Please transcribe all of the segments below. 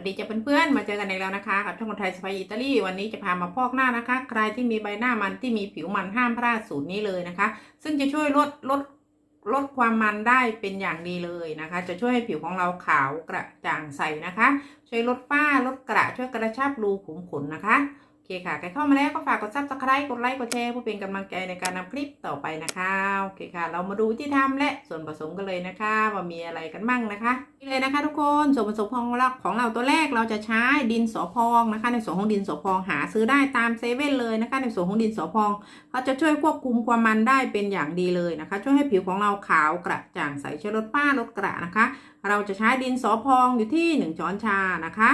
วัสดีจ้าเพื่อนๆ มาเจอกันอีกแล้วนะคะกับช่องคนไทยสไปอิตาลีวันนี้จะพามาพอกหน้านะคะ ใครที่มีใบหน้ามันที่มีผิวมันห้ามพลาดสูตรนี้เลยนะคะ ซึ่งจะช่วยลดลดลดความมันได้เป็นอย่างดีเลยนะคะ จะช่วยให้ผิวของเราขาวกระจ่างใสนะคะ ช่วยลดฝ้าลดกระช่วยกระชับรูขุมขนนะคะ เคค่ะ ใครเข้ามาแล้วก็ฝากกดซับสไครต์กดไลค์ กดแชร์เพื่อเป็นกำลังใจในการนำคลิปต่อไปนะคะ โอเคค่ะ เรามาดูวิธีทำและส่วนผสมกันเลยนะคะ ว่ามีอะไรกันบ้างนะคะ นี่เลยนะคะ ทุกคน ส่วนผสมของเราของเราตัวแรกเราจะใช้ดินสอพองนะคะ ในส่วนของดินสอพองหาซื้อได้ตามเซเว่นเลยนะคะ ในส่วนของดินสอพองเขาจะช่วยควบคุมความมันได้เป็นอย่างดีเลยนะคะ ช่วยให้ผิวของเราขาวกระจ่างใสช่วยลดฝ้าลดกระนะคะ เราจะใช้ดินสอพองอยู่ที่หนึ่งช้อนชานะคะ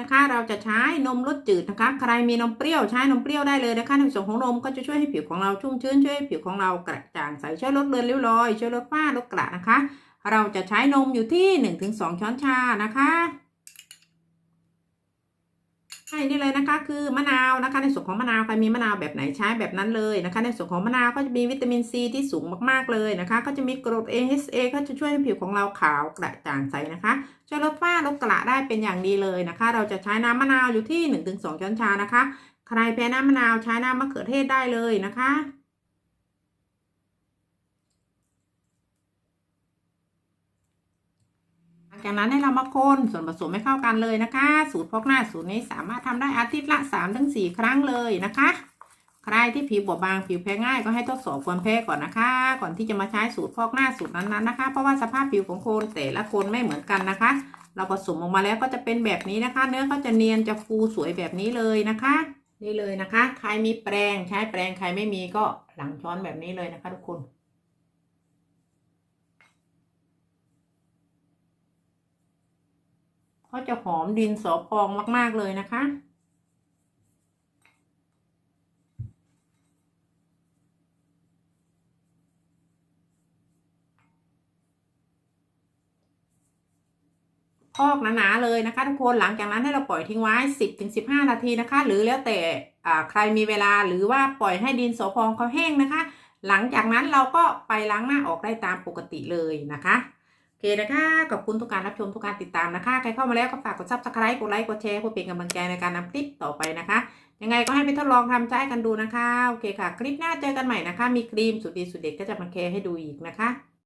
นะคะ เราจะใช้นมรสจืดนะคะ ใครมีนมเปรี้ยวใช้นมเปรี้ยวได้เลยนะคะในส่วนของนมก็จะช่วยให้ผิวของเราชุ่มชื้นช่วยให้ผิวของเรากระจ่างใสช่วยลดเลือนริ้วรอยช่วยลดฝ้าลดกระนะคะ เราจะใช้นมอยู่ที่หนึ่งถึงสองช้อนชานะคะ ใช่นี่เลยนะคะคือมะนาวนะคะ ในส่วนของมะนาวใครมีมะนาวแบบไหนใช้แบบนั้นเลยนะคะ ในส่วนของมะนาวก็จะมีวิตามินซีที่สูงมากๆเลยนะคะ ก็จะมีกรด AHA ก็จะช่วยให้ผิวของเราขาวกระจ่างใสนะคะช่วยลดฝ้าลดกระได้เป็นอย่างดีเลยนะคะ เราจะใช้น้ำมะนาวอยู่ที่ 1-2 ช้อนชานะคะ ใครแพ้น้ำมะนาวใช้น้ำมะเขือเทศได้เลยนะคะ หลัง จากนั้นให้เรามาคนส่วนผสมให้เข้ากันเลยนะคะ สูตรพอกหน้าสูตรนี้สามารถทำได้อาทิตย์ละ3-4ครั้งเลยนะคะ ใครที่ผิวบอบบางผิวแพ้ง่ายก็ให้ทดสอบความแพ้ก่อนนะคะ ก่อนที่จะมาใช้สูตรพอกหน้าสูตรนั้นๆนะคะ เพราะว่าสภาพผิวของคนแต่ละคนไม่เหมือนกันนะคะ เราผสมออกมาแล้วก็จะเป็นแบบนี้นะคะ เนื้อก็จะเนียนจะฟูสวยแบบนี้เลยนะคะนี่เลยนะคะ ใครมีแปรงใช้แปรงใครไม่มีก็หลังช้อนแบบนี้เลยนะคะ ทุกคน ก็จะหอมดินสอพองมาก ๆ เลยนะคะ พอกหนาๆเลยนะคะทุกคนหลังจากนั้นให้เราปล่อยทิ้งไว้ 10-15 นาทีนะคะ หรือแล้วแต่ใครมีเวลาหรือว่าปล่อยให้ดินสอพองเขาแห้งนะคะ หลังจากนั้นเราก็ไปล้างหน้าออกได้ตามปกติเลยนะคะ เคนะคะ ขอบคุณทุกการรับชมทุกการติดตามนะคะ ใครเข้ามาแล้วก็ฝากกดซับสไครต์กดไลค์กดแชร์เพื่อเป็นกำลังใจในการนำคลิปต่อไปนะคะ ยังไงก็ให้ไปทดลองทำใช้กันดูนะคะ โอเคค่ะ คลิปหน้าเจอกันใหม่นะคะ มีครีมสุดดีสุดเด็ดก็จะมาแคร์ให้ดูอีกนะคะ